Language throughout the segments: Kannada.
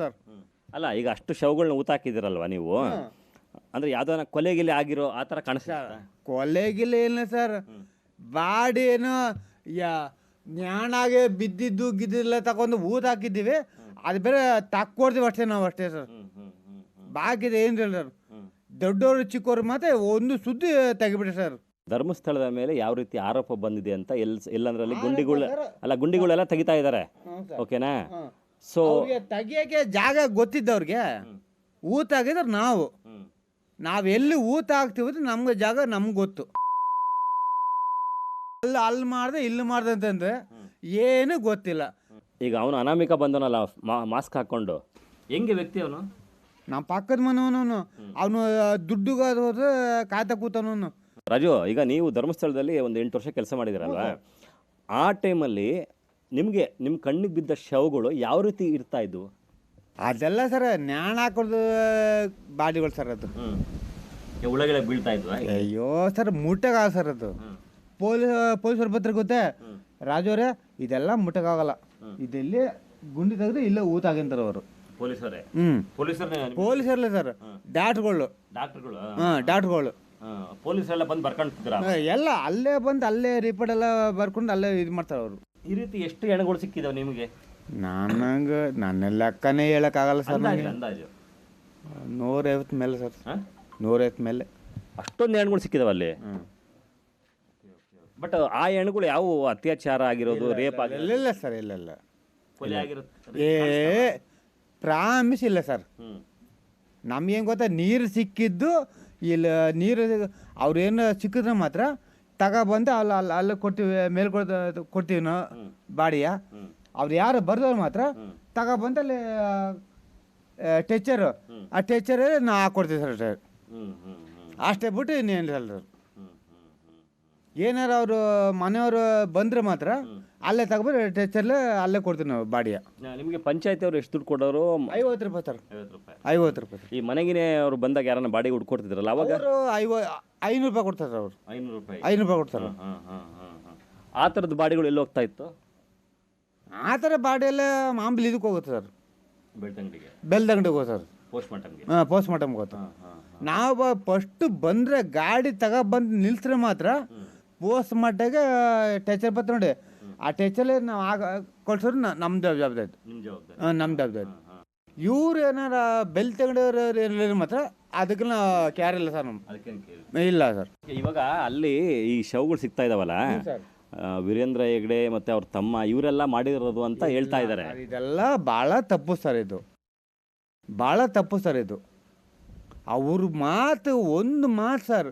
ಸರ್ ಅಲ್ಲ ಈಗ ಅಷ್ಟು ಶವಗಳನ್ನ ಊತಾಕಿದಿರಲ್ವಾ ನೀವು? ಅಂದ್ರೆ ಯಾವ್ದಾನ ಕೊಲೆಗಿಲೆ ಆಗಿರೋ ಆ ಥರ ಕಾಣಿಸ್ತಾ ಕೊಲೆಗಿಲ್ಲ ಏನಿಲ್ಲ ಸರ್. ಬಾಡಿ ಏನು ಯಾ ಜ್ಞಾನಾಗೆ ಬಿದ್ದಿದ್ದು ಗಿದ್ದಿಲ್ಲ ತಗೊಂಡು ಊತ ಹಾಕಿದ್ದೀವಿ. ಅದು ಬೇರೆ ತಕ್ಕೊಡ್ತೀವಿ ಅಷ್ಟೇ ನಾವು ಅಷ್ಟೇ ಸರ್. ಬಾಕಿದೆ ಏನಿಲ್ಲ ಸರ್. ದೊಡ್ಡವರು ಚಿಕ್ಕವರು ಮತ್ತೆ ಒಂದು ಸುದ್ದಿ ತೆಗಿಬಿಡಿ ಸರ್. ಧರ್ಮಸ್ಥಳದ ಮೇಲೆ ಯಾವ ರೀತಿ ಆರೋಪ ಬಂದಿದೆ ಅಂತ ಎಲ್ ಎಲ್ಲಂದ್ರಲ್ಲಿ ಗುಂಡಿಗಳು ಅಲ್ಲ ಗುಂಡಿಗಳೆಲ್ಲ ತೆಗಿತಾ ಇದ್ದಾರೆ. ಓಕೆನಾ? ಸೊ ತೆಗಿಯಕ್ಕೆ ತೆಗಿಯೋಕೆ ಜಾಗ ಗೊತ್ತಿದ್ದವ್ರಿಗೆ ಊತ ಹಾಕಿದ್ರೆ ನಾವು. ನಾವೆಲ್ಲಿ ಊತ ಹಾಕ್ತೀವಿ ನಮ್ಗೆ ಜಾಗ ನಮ್ಗೆ ಗೊತ್ತು. ಅಲ್ಲಿ ಅಲ್ಲಿ ಮಾಡ್ದೆ ಇಲ್ಲಿ ಮಾಡ್ದೆ ಅಂತಂದ್ರೆ ಏನು ಗೊತ್ತಿಲ್ಲ. ಈಗ ಅವನು ಅನಾಮಿಕ ಬಂದವನಲ್ಲ ಮಾಸ್ಕ್ ಹಾಕೊಂಡು. ಹೆಂಗೆ ವ್ಯಕ್ತಿ ಅವನು? ನಮ್ಮ ಪಕ್ಕದ ಮನೆಯವನು ಅವನು ಅವನು ಹೋದ್ರೆ ಕಾಯ್ತಾ ಕೂತವನು ರಾಜು ಈಗ ನೀವು ಧರ್ಮಸ್ಥಳದಲ್ಲಿ ಒಂದು ಎಂಟು ವರ್ಷ ಕೆಲಸ ಮಾಡಿದಿರಲ್ವಾ? ಆ ಟೈಮಲ್ಲಿ ನಿಮಗೆ ನಿಮ್ಮ ಕಣ್ಣಿಗೆ ಬಿದ್ದ ಶವಗಳು ಯಾವ ರೀತಿ ಇರ್ತಾ ಇದ್ವು? ಅದೆಲ್ಲ ಸರ್ ನ್ಯಾಣ ಹಾಕೋದು ಬಾಡಿಗಳು ಸರ್ ಅದು. ಒಳಗಡೆ ಬೀಳ್ತಾ ಇದ್ವಾ? ಅಯ್ಯೋ ಸರ್ ಮುಟ್ಟಗಾಗ ಸರ್ ಅದು. ಪೊಲೀಸ್ ಪೊಲೀಸರು ಪತ್ರ ಗೊತ್ತೇ? ರಾಜವರೇ ಇದೆಲ್ಲ ಮುಟ್ಟಕ್ಕಾಗಲ್ಲ. ಇದೆಲ್ಲಿ ಗುಂಡಿ ತೆಗೆದ್ರೆ ಇಲ್ಲೇ ಊತ ಆಗಿಂತಾರೆ ಅವರು. ಪೊಲೀಸರೇ? ಹ್ಞೂ ಪೊಲೀಸರೇ ಸರ್. ಡಾಟ್ಗಳು ಡಾಕ್ಟರ್ಗಳು. ಹಾಂ ಪೊಲೀಸ್ ಪೊಲೀಸರೆಲ್ಲ ಬಂದು ಬರ್ಕೊಂಡ್ತಿದ್ರ ಎಲ್ಲ ಅಲ್ಲೇ ಬಂದು ಅಲ್ಲೇ ರಿಪೋರ್ಟ್ ಎಲ್ಲ ಬರ್ಕೊಂಡು ಅಲ್ಲೇ ಇದು ಮಾಡ್ತಾರೆ ಅವರು. ಈ ರೀತಿ ಎಷ್ಟು ಹೆಣಗಳು ಸಿಕ್ಕಿದಾವೆ ನಿಮಗೆ? ನನಗೆ ನನ್ನ ಲೆಕ್ಕನೇ ಹೇಳೋಕ್ಕಾಗಲ್ಲ ಸರ್ ಅಂದಾಜು ನನಗೆ. ಅಂದಾಜು. ನೂರೈವತ್ತು ಮೇಲೆ ಸರ್. ಹಾ? ನೂರೈವತ್ತು ಮೇಲೆ. ಅಷ್ಟೊಂದು ಹೆಣ್ಗಳು ಸಿಕ್ಕಿದಾವೆ ಅಲ್ಲಿ? ಬಟ್ ಆ ಹೆಣ್ಗಳು ಯಾವ ಅತ್ಯಾಚಾರ ಆಗಿರೋದು ರೇಪ್ ಆಗಿರೋದು? ಇಲ್ಲ ಸರ್ ಇಲ್ಲ ಇಲ್ಲ. ಕೊಲೆ ಆಗಿರೋದು ಏ ಪ್ರಾಮಿಸ್ ಇಲ್ಲ ಸರ್. ನಮ್ಗೆ ನಮ್ಗೇನು ಗೊತ್ತಾ ನೀರು ಸಿಕ್ಕಿದ್ದು ಇಲ್ಲ ನೀರು ಅವ್ರೇನು ಸಿಕ್ಕಿದ್ರೆ ಮಾತ್ರ ತಗೊಬಂದು ಅಲ್ಲಿ ಅಲ್ಲಿ ಅಲ್ಲಿ ಕೊಡ್ತೀವಿ ಮೇಲ್ಕೊಡ್ ಕೊಡ್ತೀವಿ ನಾವು ಬಾಡಿಯ. ಅವ್ರು ಯಾರು ಬರ್ದವ್ರು ಮಾತ್ರ ತಗೊಬಂದು ಅಲ್ಲಿ ಟೀಚರು. ಆ ಟೀಚರೇ ನಾ ಹಾಕ್ಕೊಡ್ತೀವಿ ಸರ್ ಅಷ್ಟೇ ಬಿಟ್ಟು ಇನ್ನೇನಿಲ್ಲ ಸರ್. ಏನಾರು ಅವರು ಮನೆಯವರು ಬಂದರೆ ಮಾತ್ರ ಅಲ್ಲೇ ತಗೊಬಂದು ಟೆಚರ್ಲೆ ಅಲ್ಲೇ ಕೊಡ್ತೀವಿ ನಾವು ಬಾಡಿಯ ನಿಮಗೆ ಪಂಚಾಯತಿ ಅವರು ಎಷ್ಟು ದುಡ್ಡು ಕೊಡೋರು? ಐವತ್ತು ರೂಪಾಯಿ ಸರ್ ಐವತ್ತು ರೂಪಾಯಿ. ಈ ಮನೆಗಿನೇ ಅವ್ರು ಬಂದಾಗ ಯಾರನ್ನ ಬಾಡಿಗೆ ಹುಡ್ಕೊಡ್ತಿದ್ರಲ್ಲ ಅವಾಗ? ಅವರು ಐವ ಐನೂರು ರೂಪಾಯಿ ಕೊಡ್ತಾರೆ ಅವರು. ಐನೂರು ರೂಪಾಯಿ. ಐನೂರು ರೂಪಾಯಿ ಕೊಡ್ತಾರೆ. ಆ ಥರದ ಬಾಡಿಗಳು ಎಲ್ಲಿ ಹೋಗ್ತಾ ಇತ್ತು? ಆ ಥರ ಬಾಡಿಯೆಲ್ಲ ಮಾಮೂಲಿ ಇದಕ್ಕೆ ಹೋಗುತ್ತೆ ಸರ್. ಬೆಳ್ತಂಗಡಿಗೆ. ಬೆಳ್ದಂಗಡಿಗೆ ಹೋಗುತ್ತೆ ಸರ್. ಪೋಸ್ಟ್ ಮಾರ್ಟಮ್ಗೆ ಹಾಂ ಪೋಸ್ಟ್ ಮಾರ್ಟಮ್ಗೆ ಹೋಗುತ್ತೆ. ಹಾಂ ಹಾಂ ನಾವು ಫಸ್ಟ್ ಬಂದರೆ ಗಾಡಿ ತಗೊಬಂದು ನಿಲ್ಸಿದ್ರೆ ಮಾತ್ರ ಪೋಸ್ಟ್ ಮಾರ್ಟಾಗೆ ಟೆಚರ್ ಬತ್ತ ನೋಡಿ. ಆ ಟೀಚರ್ ನಾವು ಆಗ ಕೊಡ್ಸೋರು ನಮ್ದು ಜವಾಬ್ದಾರಿ. ಹಾಂ ನಮ್ಮ ಜವಾಬ್ದಾರಿ. ಇವ್ರು ಏನಾರ ಬೆಲ್ ತಗೊಂಡವ್ರು ಏನಿಲ್ಲ ಮಾತ್ರ ಅದಕ್ಕೆ ಕ್ಯಾರ್ ಇಲ್ಲ ಸರ್ ನಮ್ಮ ಇಲ್ಲ. ಸರ್. ಇವಾಗ ಅಲ್ಲಿ ಈ ಶವಗಳು ಸಿಗ್ತಾ ಇದಾವಲ್ಲ? ವೀರೇಂದ್ರ ಹೆಗ್ಡೆ ಮತ್ತೆ ಅವ್ರ ತಮ್ಮ ಇವರೆಲ್ಲ ಮಾಡಿರೋದು ಅಂತ ಹೇಳ್ತಾ ಇದ್ದಾರೆ ಇದೆಲ್ಲ ಭಾಳ ತಪ್ಪು ಸರ್ ಇದು. ಭಾಳ ತಪ್ಪು ಸರ್ ಇದು. ಅವ್ರ ಮಾತು ಒಂದು ಮಾತು ಸರ್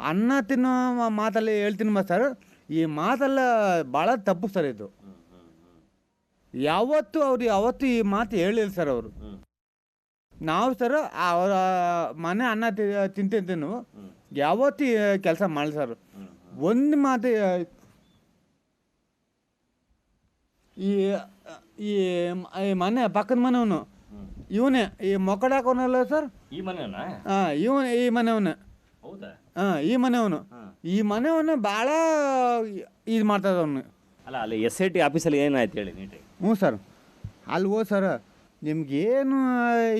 ಅನ್ನ ತಿನ್ನೋ ಮಾತಲ್ಲಿ ಹೇಳ್ತೀನಿ ಮಾ ಸರ್. ಈ ಮಾತೆಲ್ಲ ಭಾಳ ತಪ್ಪು ಸರ್ ಇದು. ಯಾವತ್ತು ಅವ್ರು ಯಾವತ್ತು ಈ ಮಾತು ಹೇಳಿಲ್ಲ ಸರ್ ಅವರು. ನಾವು ಸರ್ ಅವರ ಮನೆ ಅನ್ನ ತಿ- ತಿಂತೀನಿ ನಾವು ಯಾವತ್ತು ಕೆಲಸ ಮಾಡಲಿ ಸರ್. ಒಂದು ಮಾತು ಈ ಈ ಮನೆ ಪಕ್ಕದ ಮನೆಯವನು. ಇವನೇ ಈ ಮೊಕ್ಕಡಾಕೋನಲ್ಲ ಸರ್. ಈ ಮನೆಯವನ? ಹಾಂ ಇವನು ಈ ಮನೆಯವನು. ಹಾಂ ಈ ಮನೆಯವನು. ಈ ಮನೆಯವನು ಭಾಳ ಇದು ಮಾಡ್ತದ ಅವನು. ಅಲ್ಲ ಅಲ್ಲಿ ಎಸ್ ಐ ಟಿ ಆಫೀಸಲ್ಲಿ ಏನಾಯ್ತು ಹೇಳಿ ನೀಟಾಗಿ? ಹ್ಞೂ ಸರ್. ಅಲ್ಲಿ ಹೋದ್ ಸರ್ ನಿಮ್ಗೇನು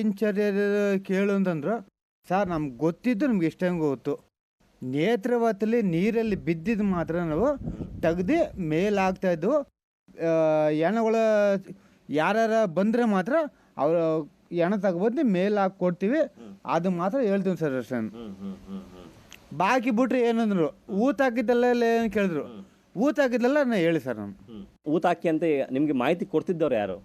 ಇನ್ಚಾರ್ಜ್ ಕೇಳು ಅಂತಂದ್ರು. ಸರ್ ನಮ್ಗೆ ಗೊತ್ತಿದ್ದು ನಮ್ಗೆ ಇಷ್ಟ ಗೊತ್ತು. ನೇತ್ರಾವತಿಲಿ ನೀರಲ್ಲಿ ಬಿದ್ದಿದ್ದು ಮಾತ್ರ ನಾವು ತೆಗ್ದು ಮೇಲೆ ಹಾಕ್ತಾಯಿದ್ದು ಹೆಣಗಳು ಯಾರ್ಯಾರ ಬಂದರೆ ಮಾತ್ರ ಅವರು ಎಣ ತಗೊಬಂದು ಮೇಲೆ ಹಾಕಿ ಕೊಡ್ತೀವಿ ಅದು ಮಾತ್ರ ಹೇಳ್ತೀವಿ ಸರ್ ಅಷ್ಟೇ ಬಾಕಿ ಬಿಟ್ರೆ ಏನಂದ್ರು ಊತ ಹಾಕಿದ್ದೆಲ್ಲ ಇಲ್ಲ ಏನು ಕೇಳಿದ್ರು? ಊತ ಹಾಕಿದ್ದೆಲ್ಲ ನಾನು ಹೇಳಿ ಸರ್ ನಾನು. ಊತ ಹಾಕಿ ಅಂತ ನಿಮಗೆ ಮಾಹಿತಿ ಕೊಡ್ತಿದ್ದವ್ರು ಯಾರು?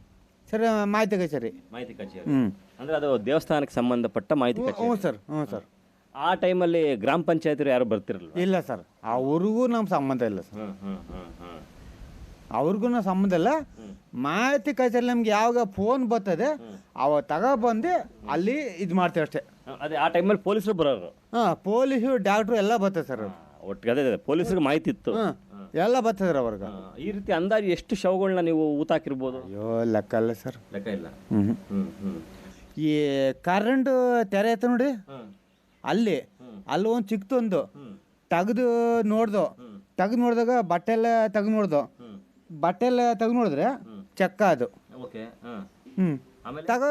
ಸರ್ ಮಾಹಿತಿ ಕಚೇರಿ. ಮಾಹಿತಿ ಕಚೇರಿ. ಹ್ಞೂ ಅಂದ್ರೆ ಅದು ದೇವಸ್ಥಾನಕ್ಕೆ ಸಂಬಂಧಪಟ್ಟ ಮಾಹಿತಿ ಹ್ಞೂ ಸರ್ ಹ್ಞೂ ಸರ್. ಆ ಟೈಮಲ್ಲಿ ಗ್ರಾಮ ಪಂಚಾಯತ್ ಯಾರು ಬರ್ತಿರಲ್ಲ ಇಲ್ಲ ಸರ್ ಅವ್ರಿಗೂ ನಮ್ಮ ಸಂಬಂಧ ಇಲ್ಲ ಸರ್. ಅವ್ರಿಗೂ ನಮ್ಮ ಸಂಬಂಧ ಇಲ್ಲ. ಮಾಹಿತಿ ಕಚೇರಿ ನಮ್ಗೆ ಯಾವಾಗ ಫೋನ್ ಬರ್ತದೆ ಅವಾಗ ತಗೊಬಂದು ಅಲ್ಲಿ ಇದು ಮಾಡ್ತೇವೆ ಅಷ್ಟೇ. ಅದೇ ಆ ಟೈಮಲ್ಲಿ ಪೊಲೀಸರು ಬರೋರು. ಹಾಂ ಪೊಲೀಸು ಡಾಕ್ಟ್ರು ಎಲ್ಲ ಬರ್ತದೆ ಸರ್ ಒಟ್ಟಿಗೆ ಅದೇ ಪೊಲೀಸರಿಗೆ ಮಾಹಿತಿ ಇತ್ತು. ಹಾಂ ಎಲ್ಲ ಬರ್ತದೆ ಸರ್ ಅವ್ರಿಗೆ. ಈ ರೀತಿ ಅಂದಾಜು ಎಷ್ಟು ಶವಗಳನ್ನ ನೀವು ಊತಾಕಿರ್ಬೋದು ಅಯ್ಯೋ ಲೆಕ್ಕ ಅಲ್ಲ ಸರ್. ಲೆಕ್ಕ ಇಲ್ಲ. ಹ್ಞೂ ಹ್ಮ್. ಹ್ಮ್ ಈ ಕರೆಂಟ್ ತೆರೆ ಐತೆ ನೋಡಿ. ಅಲ್ಲಿ ಅಲ್ಲಿ ಒಂದು ಚಿಕ್ಕದೊಂದು ತೆಗೆದು ನೋಡ್ದು. ತೆಗೆದು ನೋಡಿದಾಗ ಬಟ್ಟೆ ಎಲ್ಲ ತೆಗೆದು ನೋಡ್ದು. ಬಟ್ಟೆ ಎಲ್ಲ ತೆಗೆದು ನೋಡಿದ್ರೆ ಚೆಕ್ಕ ಅದು. ಓಕೆ ಆಮೇಲೆ? ತಗ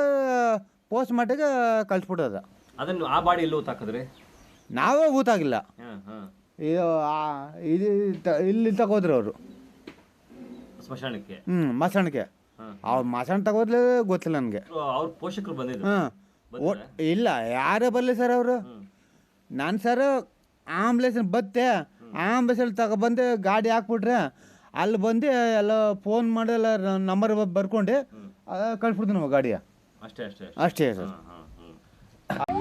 ಪೋಸ್ಟ್ ಮಾರ್ಟಿಗೆ ಕಳಿಸ್ಬಿಟ್ಟದ ಅದನ್ನು ಆ ಬಾಡಿ ಎಲ್ಲೂ ತಾಕಿದ್ರೆ ನಾವೇ ಹಾಂ ಇದು ಆ- ಇದು ತ- ಇಲ್ಲಿ ತಗೋದ್ರು ಅವರು. ಸ್ಮಶಾನಕ್ಕೆ? ಹ್ಞೂ ಮಸಣಕ್ಕೆ ಹಾಂ. ಅವ್ರು ಮಸಣ ತಗೋದ್ಲೇ ಗೊತ್ತಿಲ್ಲ ನನಗೆ. ಅವ್ರ ಪೋಷಕರು ಬಂದಿದ್ರು? ಹಾಂ? ಇಲ್ಲ ಯಾರೇ ಬರಲಿ ಸರ್ ಅವರು. ನಾನು ಸರ್ ಆಂಬುಲೆನ್ಸ್ ಬತ್ತೆ ಆಂಬ್ಲೆನ್ಸಲ್ಲಿ ತಗೊಬಂದು ಗಾಡಿ ಹಾಕ್ಬಿಟ್ರೆ ಅಲ್ಲಿ ಬಂದು ಎಲ್ಲ ಫೋನ್ ಮಾಡಿ ಎಲ್ಲ ನಂಬರ್ ಬರ್ಕೊಂಡು ಕಳ್ಸ್ಬಿಡ್ತೀನಿ ನಾವು ಗಾಡಿಯ. ಅಷ್ಟೇ ಅಷ್ಟೇ ಅಷ್ಟೇ. ಅಷ್ಟೇ ಸರ್. ಹಾಂ ಹಾಂ ಹ್ಞೂ